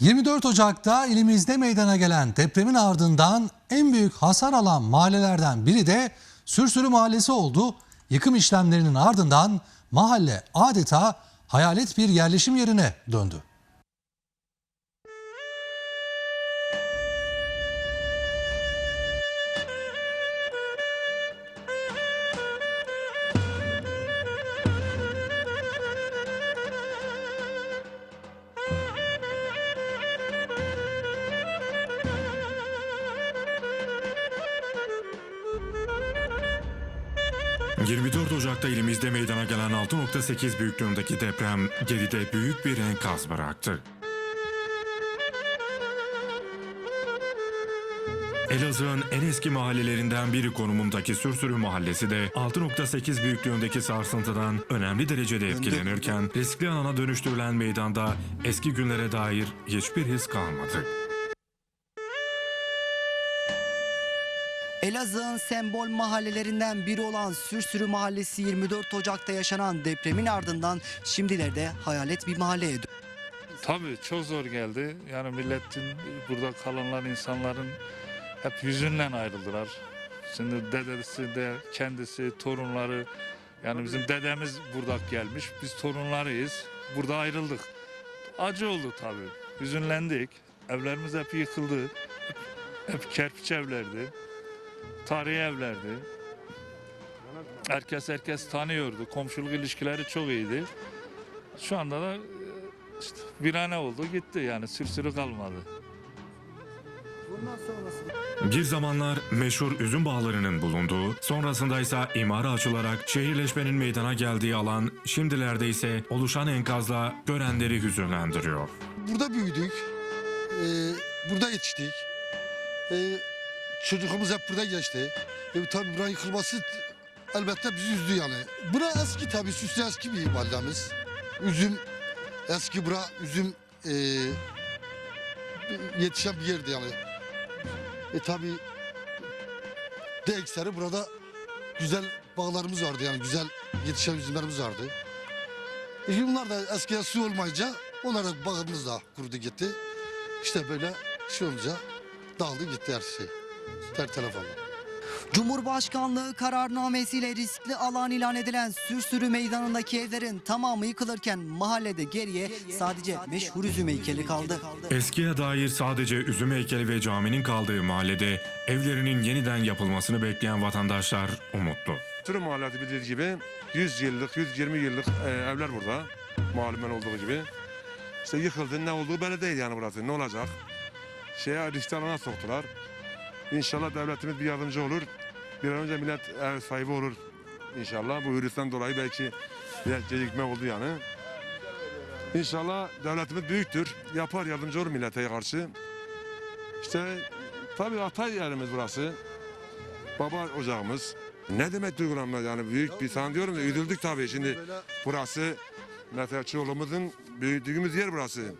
24 Ocak'ta ilimizde meydana gelen depremin ardından en büyük hasar alan mahallelerden biri de Sürsürü Mahallesi oldu. Yıkım işlemlerinin ardından mahalle adeta hayalet bir yerleşim yerine döndü. 24 Ocak'ta ilimizde meydana gelen 6.8 büyüklüğündeki deprem geride büyük bir enkaz bıraktı. Elazığ'ın en eski mahallelerinden biri konumundaki Sürsürü Mahallesi de 6.8 büyüklüğündeki sarsıntıdan önemli derecede etkilenirken riskli alana dönüştürülen meydanda eski günlere dair hiçbir his kalmadı. Elazığ'ın sembol mahallelerinden biri olan Sürsürü Mahallesi 24 Ocak'ta yaşanan depremin ardından şimdilerde hayalet bir mahalleye döndü. Tabii çok zor geldi. Yani milletin burada kalanlar insanların hep yüzünden ayrıldılar. Şimdi dedesi de kendisi, torunları yani bizim dedemiz burada gelmiş. Biz torunlarıyız. Burada ayrıldık. Acı oldu tabii. Hüzünlendik. Evlerimiz hep yıkıldı. Hep kerpiç evlerdi. Tarihi evlerdi. Herkes herkes tanıyordu. Komşuluk ilişkileri çok iyiydi. Şu anda da işte virane oldu gitti yani sürsürü kalmadı. Bir zamanlar meşhur üzüm bağlarının bulunduğu, sonrasında ise imara açılarak şehirleşmenin meydana geldiği alan, şimdilerde ise oluşan enkazla görenleri hüzünlendiriyor. Burada büyüdük. Ee, burada yetiştik. Ee, çocukluğumuz hep burada geçti. E, tabii buranın yıkılması elbette bizi üzdü yani. Bura eski tabii süslü eski bir mahallemiz. Üzüm eski bura üzüm e, yetişen bir yerdi yani. E tabii de ekseri burada güzel bağlarımız vardı yani güzel yetişen üzümlerimiz vardı. E bunlar da eskiye su olmayınca onlar da bağımız da kurudu gitti. İşte böyle şey olunca dağıldı gitti her şey. Ter telef oldu. Cumhurbaşkanlığı kararnamesiyle riskli alan ilan edilen Sürsürü meydanındaki evlerin tamamı yıkılırken mahallede geriye sadece meşhur üzüm heykeli kaldı. Eskiye dair sadece üzüm heykeli ve caminin kaldığı mahallede evlerinin yeniden yapılmasını bekleyen vatandaşlar umutlu. Türü mahallesi bildiğiniz gibi 100 yıllık, 120 yıllık e, evler burada. Malumen olduğu gibi. İşte yıkıldı, ne olduğu belli değil yani burası. Ne olacak? Şeye riskli alana soktular. İnşallah devletimiz bir yardımcı olur. Bir an önce millet ev sahibi olur. İnşallah bu virüsten dolayı belki biraz gecikme oldu yani. İnşallah devletimiz büyüktür. Yapar yardımcı olur millete karşı. İşte tabii Atay yerimiz burası. Baba ocağımız. Ne demek duygulanma yani büyük bir sana diyorum da üzüldük tabii şimdi burası mesela Çorlu'muzun büyüdüğümüz yer burası.